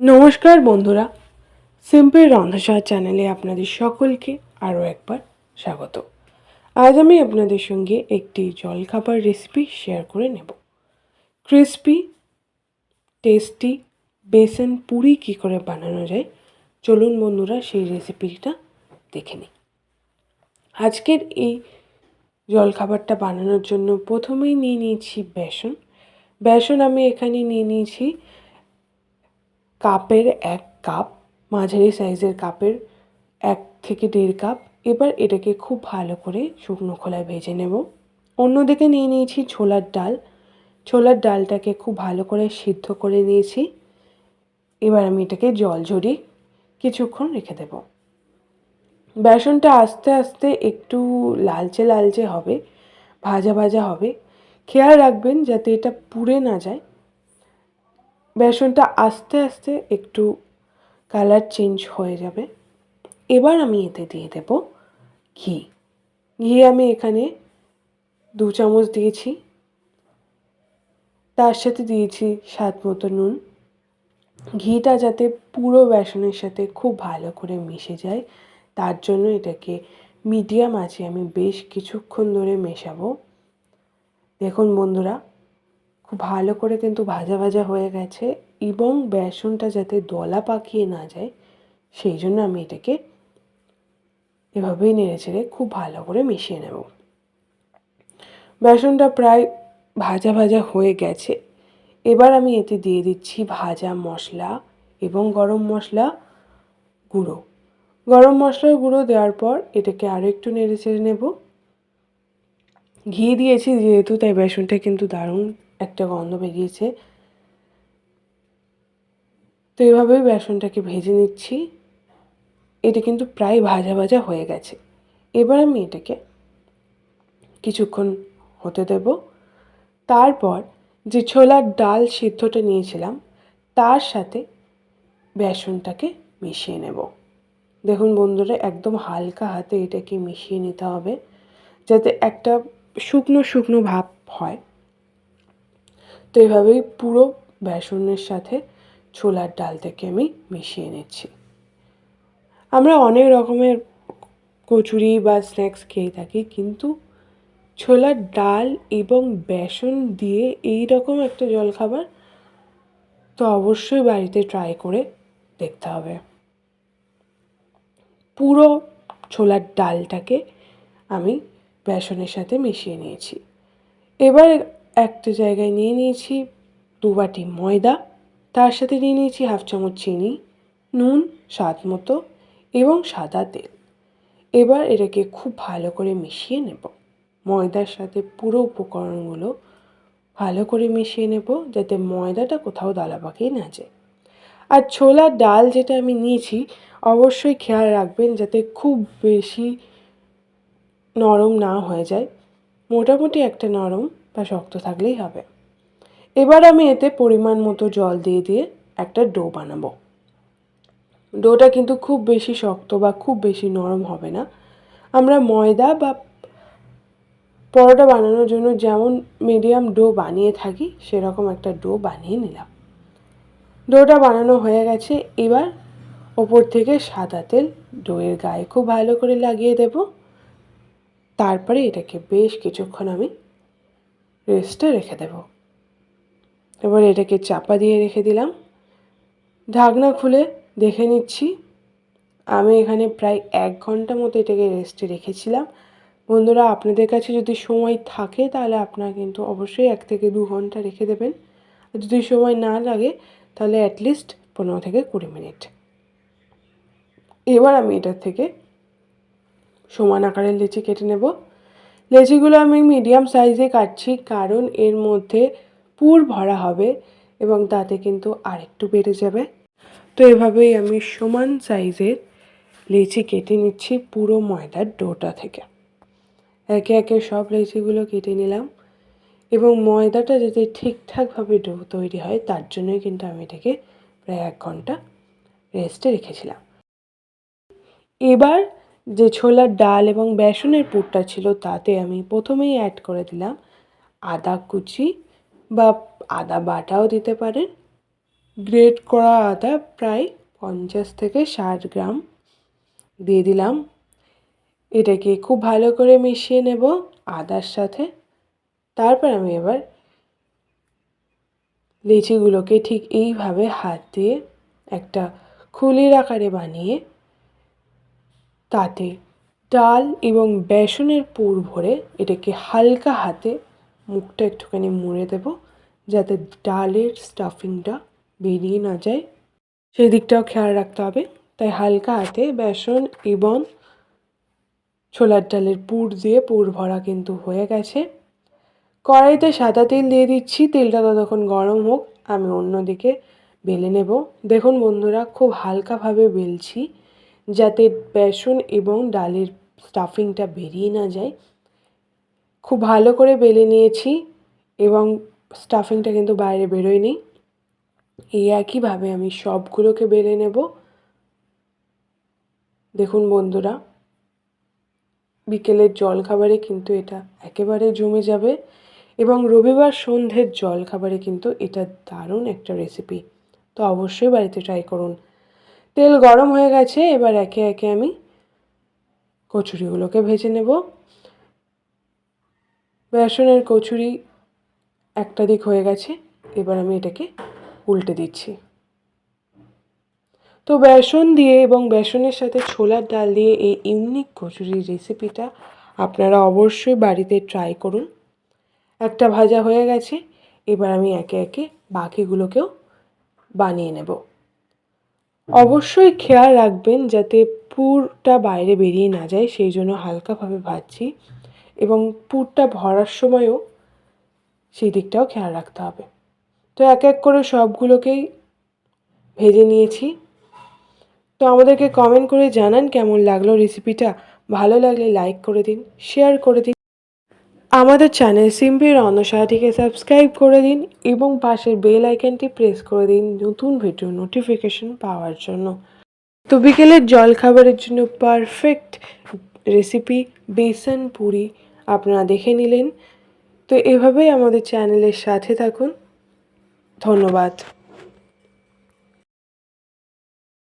নমস্কার বন্ধুরা, সিম্পল রন্ধসার চ্যানেলে আপনাদের সকলকে আরও একবার স্বাগত। আজ আমি আপনাদের সঙ্গে একটি জলখাবার রেসিপি শেয়ার করে নেব। ক্রিস্পি টেস্টি বেসন পুরি কী করে বানানো যায়, চলুন বন্ধুরা সেই রেসিপিটা দেখে নিই। আজকের এই জলখাবারটা বানানোর জন্য প্রথমেই নিয়ে নিয়েছি বেসন। বেসন আমি এখানে নিয়ে নিয়েছি কাপের এক কাপ, মাঝারি সাইজের কাপের এক থেকে দেড় কাপ। এবার এটাকে খুব ভালো করে শুকনো খোলায় ভেজে নেব। অন্যদিকে নিয়ে নিয়েছি ছোলার ডাল। ছোলার ডালটাকে খুব ভালো করে সিদ্ধ করে নিয়েছি। এবার আমি এটাকে জল ঝরিয়ে কিছুক্ষণ রেখে দেব। বেসনটা আস্তে আস্তে একটু লালচে লালচে হবে, ভাজা ভাজা হবে। খেয়াল রাখবেন যাতে এটা পুড়ে না যায়। বেসনটা আস্তে আস্তে একটু কালার চেঞ্জ হয়ে যাবে। এবার আমি এতে দিয়ে দেব ঘি। ঘি আমি এখানে দু চামচ দিয়েছি। তার সাথে দিয়েছি স্বাদ মতো নুন। ঘিটা যাতে পুরো বেসনের সাথে খুব ভালো করে মিশে যায়, তার জন্য এটাকে মিডিয়াম আছে আমি বেশ কিছুক্ষণ ধরে মেশাবো। দেখুন বন্ধুরা ভালো করে কিন্তু ভাজা ভাজা হয়ে গেছে এবং বেসনটা যাতে দলা পাকিয়ে না যায়, সেই জন্য আমি এটাকে এভাবেই নেড়ে চেড়ে খুব ভালো করে মিশিয়ে নেব। বেসনটা প্রায় ভাজা ভাজা হয়ে গেছে। এবার আমি এতে দিয়ে দিচ্ছি ভাজা মশলা এবং গরম মশলা গুঁড়ো। গরম মশলার গুঁড়ো দেওয়ার পর এটাকে আরও একটু নেড়ে চেড়ে নেব। ঘি দিয়েছি যেহেতু, তাই বেসনটা কিন্তু দারুণ একটা গন্ধ বেরিয়েছে। তো এভাবেই বেসনটাকে ভেজে নিচ্ছি। এটা কিন্তু প্রায় ভাজা ভাজা হয়ে গেছে। এবার আমি এটাকে কিছুক্ষণ হতে দেব। তারপর যে ছোলার ডাল সিদ্ধটা নিয়েছিলাম, তার সাথে বেসনটাকে মিশিয়ে নেব। দেখুন বন্ধুরা, একদম হালকা হাতে এটাকে মিশিয়ে নিতে হবে, যাতে একটা শুকনো শুকনো ভাব হয়। তো এভাবেই পুরো বেসনের সাথে ছোলার ডাল থেকে আমি মিশিয়ে নিচ্ছি। আমরা অনেক রকমের কচুরি বা স্ন্যাক্স খেয়ে থাকি, কিন্তু ছোলার ডাল এবং বেসন দিয়ে এই রকম একটা জলখাবার তো অবশ্যই বাড়িতে ট্রাই করে দেখতে হবে। পুরো ছোলার ডালটাকে আমি বেসনের সাথে মিশিয়ে নিয়েছি। এবার একটা জায়গায় নিয়ে নিয়েছি দু বাটি ময়দা, তার সাথে নিয়ে নিয়েছি হাফ চামচ চিনি, নুন, স্বাদ মতো এবং সাদা তেল। এবার এটাকে খুব ভালো করে মিশিয়ে নেব। ময়দার সাথে পুরো উপকরণগুলো ভালো করে মিশিয়ে নেব যাতে ময়দাটা কোথাও দালা পাকিয়ে না যায়। আর ছোলার ডাল যেটা আমি নিয়েছি, অবশ্যই খেয়াল রাখবেন যাতে খুব বেশি নরম না হয়ে যায়। মোটামুটি একটা নরম বা শক্ত থাকলেই হবে। এবার আমি এতে পরিমাণ মতো জল দিয়ে দিয়ে একটা ডো বানাবো। ডোটা কিন্তু খুব বেশি শক্ত বা খুব বেশি নরম হবে না। আমরা ময়দা বা পরোটা বানানোর জন্য যেমন মিডিয়াম ডো বানিয়ে থাকি, সেরকম একটা ডো বানিয়ে নিলাম। ডোটা বানানো হয়ে গেছে। এবার ওপর থেকে সাদা তেল ডোয়ের গায়ে খুব ভালো করে লাগিয়ে দেব। তারপরে এটাকে বেশ কিছুক্ষণ আমি রেস্টে রেখে দেব। এবার এটাকে চাপা দিয়ে রেখে দিলাম। ঢাকনা খুলে দেখে নিচ্ছি। আমি এখানে প্রায় এক ঘণ্টা মতো এটাকে রেস্টে রেখেছিলাম। বন্ধুরা, আপনাদের কাছে যদি সময় থাকে, তাহলে আপনারা কিন্তু অবশ্যই এক থেকে দু ঘণ্টা রেখে দেবেন। যদি সময় না লাগে, তাহলে অ্যাটলিস্ট পনেরো থেকে কুড়ি মিনিট। এবার আমি এটার থেকে সমান আকারের লিচি কেটে নেব। লেচিগুলো আমি মিডিয়াম সাইজে কাটছি, কারণ এর মধ্যে পুর ভরা হবে এবং তাতে কিন্তু আরেকটু বেড়ে যাবে। তো এভাবেই আমি সমান সাইজের লেচি কেটে নিচ্ছি পুরো ময়দার ডোটা থেকে। একে একে সব লেচিগুলো কেটে নিলাম এবং ময়দাটা যাতে ঠিকঠাকভাবে ডো তৈরি হয়, তার জন্যই কিন্তু আমি এটাকে প্রায় এক ঘণ্টা রেস্টে রেখেছিলাম। এবার যে ছোলার ডাল এবং বেসনের পুরটা ছিল তাতে আমি প্রথমেই অ্যাড করে দিলাম আদা কুচি বা আদা বাটাও দিতে পারেন। গ্রেট করা আদা প্রায় পঞ্চাশ থেকে ষাট গ্রাম দিয়ে দিলাম। এটাকে খুব ভালো করে মিশিয়ে নেব আদার সাথে। তারপর আমি এবার লিচিগুলোকে ঠিক এইভাবে হাত দিয়ে একটা খুলির আকারে বানিয়ে তাতে ডাল এবং বেসনের পুর ভরে এটাকে হালকা হাতে মুখটা একটুখানি মুড়ে দেব যাতে ডালের স্টাফিংটা বেরিয়ে না যায়। সেই দিকটাও খেয়াল রাখতে হবে। তাই হালকা হাতে বেসন এবং ছোলার ডালের পুর দিয়ে পুর ভরা কিন্তু হয়ে গেছে। কড়াইতে সাদা তেল দিয়ে দিচ্ছি। তেলটা ততক্ষণ গরম হোক, আমি অন্যদিকে বেলে নেব। দেখুন বন্ধুরা, খুব হালকাভাবে বেলছি। যাতে বেসন এবং ডালের স্টাফিংটা বেরিয়ে না যায়। খুব ভালো করে বেলে নিয়েছি এবং স্টাফিংটা কিন্তু বাইরে বেরোয়নি। এই একইভাবে আমি সবগুলোকে বেলে নেব। দেখুন বন্ধুরা, বিকেলের জলখাবারে কিন্তু এটা একেবারে জমে যাবে এবং রবিবার সন্ধ্যের জলখাবারে কিন্তু এটা দারুণ একটা রেসিপি তো অবশ্যই বাড়িতে ট্রাই করুন। তেল গরম হয়ে গেছে, এবার একে একে আমি কচুরিগুলোকে ভেজে নেব। বেসনের কচুরি একটা দিক হয়ে গেছে, এবার আমি এটাকে উল্টে দিচ্ছি। তো বেসন দিয়ে এবং বেসনের সাথে ছোলার ডাল দিয়ে এই ইউনিক কচুরির রেসিপিটা আপনারা অবশ্যই বাড়িতে ট্রাই করুন। একটা ভাজা হয়ে গেছে, এবার আমি একে একে বাকিগুলোকেও বানিয়ে নেব। অবশ্যই খেয়াল রাখবেন যাতে পুরটা বাইরে বেরিয়ে না যায়, সেই জন্য হালকাভাবে ভাজছি এবং পুরটা ভরার সময়ও সেই দিকটাও খেয়াল রাখতে হবে। তো এক এক করে সবগুলোকেই ভেজে নিয়েছি। তো আমাদেরকে কমেন্ট করে জানান কেমন লাগল রেসিপিটা ভালো লাগলে লাইক করে দিন শেয়ার করে দিন। আমাদের চ্যানেল সিম্পি রনসাটিকে সাবস্ক্রাইব করে দিন এবং পাশের বেল আইকনটি প্রেস করে দিন নতুন ভিডিও নোটিফিকেশন পাওয়ার জন্য। তো বিকেলের জলখাবারের জন্য পারফেক্ট রেসিপি বেসন পুরি আপনারা দেখে নিলেন। তো এভাবেই আমাদের চ্যানেলের সাথে থাকুন। ধন্যবাদ।